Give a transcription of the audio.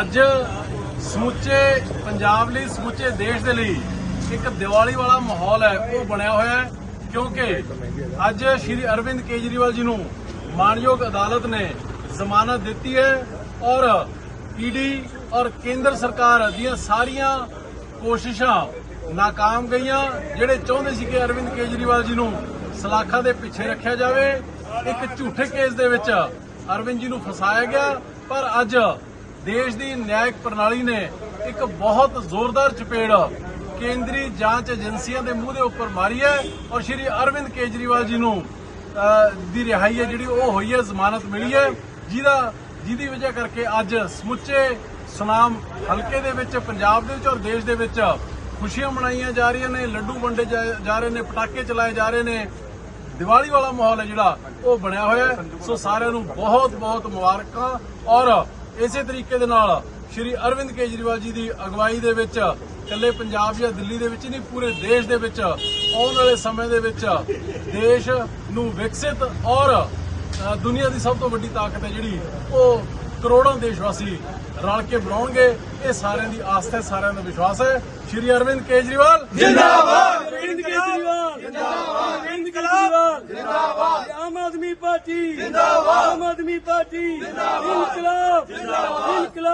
ਅੱਜ ਸਮੁੱਚੇ ਪੰਜਾਬ ਲਈ, ਸਮੁੱਚੇ ਦੇਸ਼ ਦੇ ਲਈ ਇੱਕ ਦੀਵਾਲੀ ਵਾਲਾ ਮਾਹੌਲ ਹੈ, ਉਹ ਬਣਿਆ ਹੋਇਆ ਹੈ, ਕਿਉਂਕਿ ਅੱਜ ਸ਼੍ਰੀ ਅਰਵਿੰਦ ਕੇਜਰੀਵਾਲ ਜੀ ਨੂੰ ਮਾਨਯੋਗ ਅਦਾਲਤ ਨੇ ਜ਼ਮਾਨਤ ਦਿੱਤੀ ਹੈ ਔਰ ਈਡੀ ਔਰ ਕੇਂਦਰ ਸਰਕਾਰ ਦੀਆਂ ਸਾਰੀਆਂ ਕੋਸ਼ਿਸ਼ਾਂ ਨਾਕਾਮ ਗਈਆਂ, ਜਿਹੜੇ ਚਾਹੁੰਦੇ ਸੀ ਕਿ ਅਰਵਿੰਦ ਕੇਜਰੀਵਾਲ ਜੀ ਨੂੰ ਸਲਾਖਾਂ ਦੇ ਪਿੱਛੇ ਰੱਖਿਆ ਜਾਵੇ। ਇੱਕ ਝੂਠੇ ਕੇਸ ਦੇ ਵਿੱਚ ਅਰਵਿੰਦ ਜੀ ਨੂੰ ਫਸਾਇਆ ਗਿਆ, ਪਰ ਅੱਜ ਦੇਸ਼ ਦੀ ਨਿਆਇਕ ਪ੍ਰਣਾਲੀ ਨੇ ਇੱਕ ਬਹੁਤ ਜ਼ੋਰਦਾਰ ਚਪੇੜ ਕੇਂਦਰੀ ਜਾਂਚ ਏਜੰਸੀਆਂ ਦੇ ਮੂੰਹ ਦੇ ਉੱਪਰ ਮਾਰੀ ਹੈ ਔਰ ਸ਼੍ਰੀ ਅਰਵਿੰਦ ਕੇਜਰੀਵਾਲ ਜੀ ਨੂੰ ਦੀ ਰਿਹਾਈ ਹੈ ਜਿਹੜੀ ਉਹ ਹੋਈ ਹੈ, ਜ਼ਮਾਨਤ ਮਿਲੀ ਹੈ। ਜਿਹਦਾ, ਜਿਹਦੀ ਵਜ੍ਹਾ ਕਰਕੇ ਅੱਜ ਸਮੁੱਚੇ ਸੁਨਾਮ ਹਲਕੇ ਦੇ ਵਿੱਚ, ਪੰਜਾਬ ਦੇ ਵਿੱਚ ਔਰ ਦੇਸ਼ ਦੇ ਵਿੱਚ ਖੁਸ਼ੀਆਂ ਮਨਾਈਆਂ ਜਾ ਰਹੀਆਂ ਨੇ, ਲੱਡੂ ਵੰਡੇ ਜਾ ਰਹੇ ਨੇ, ਪਟਾਕੇ ਚਲਾਏ ਜਾ ਰਹੇ ਨੇ। ਦੀਵਾਲੀ ਵਾਲਾ ਮਾਹੌਲ ਹੈ ਜਿਹੜਾ, ਉਹ ਬਣਿਆ ਹੋਇਆ ਸੋ ਸਾਰਿਆਂ ਨੂੰ ਬਹੁਤ ਬਹੁਤ ਮੁਬਾਰਕਾਂ ਔਰ ਇਸੇ ਤਰੀਕੇ ਦੇ ਨਾਲ ਸ਼੍ਰੀ ਅਰਵਿੰਦ ਕੇਜਰੀਵਾਲ ਜੀ ਦੀ ਅਗਵਾਈ ਦੇ ਵਿੱਚ ਇਕੱਲੇ ਪੰਜਾਬ ਜਾਂ ਦਿੱਲੀ ਦੇ ਵਿੱਚ ਨਹੀਂ ਪੂਰੇ ਦੇਸ਼ ਦੇ ਵਿੱਚ ਆਉਣ ਵਾਲੇ ਸਮੇਂ ਦੇ ਵਿੱਚ ਦੇਸ਼ ਨੂੰ ਵਿਕਸਿਤ ਔਰ ਅ, ਦੁਨੀਆ ਦੀ ਸਭ ਤੋਂ ਵੱਡੀ ਤਾਕਤ ਹੈ ਜਿਹੜੀ ਉਹ ਕਰੋੜਾਂ ਦੇਸ਼ ਵਾਸੀ ਰਲ ਕੇ ਬਣਾਉਣਗੇ। ਇਹ ਸਾਰਿਆਂ ਦੀ ਆਸਥਾ ਹੈ ਸਾਰਿਆਂ ਦਾ ਵਿਸ਼ਵਾਸ ਹੈ। ਸ਼੍ਰੀ ਅਰਵਿੰਦ ਕੇਜਰੀਵਾਲ ਜਿੰਦਾਬਾਦ! ਅਰਵਿੰਦ ਕੇਜਰੀਵਾਲ ਜਿੰਦਾਬਾਦ! ਅਰਵਿੰਦ ਕੇਜਰੀਵਾਲ ਜਿੰਦਾਬਾਦ! ਆਦਮੀ ਪਾਰਟੀ। ਜਿੰਦਾਬਾਦ। ਆਮ ਆਦਮੀ ਪਾਰਟੀ। ਜਿੰਦਾਬਾਦ। ਇਨਕਲਾਬ। ਜਿੰਦਾਬਾਦ। ਇਨਕਲਾਬ।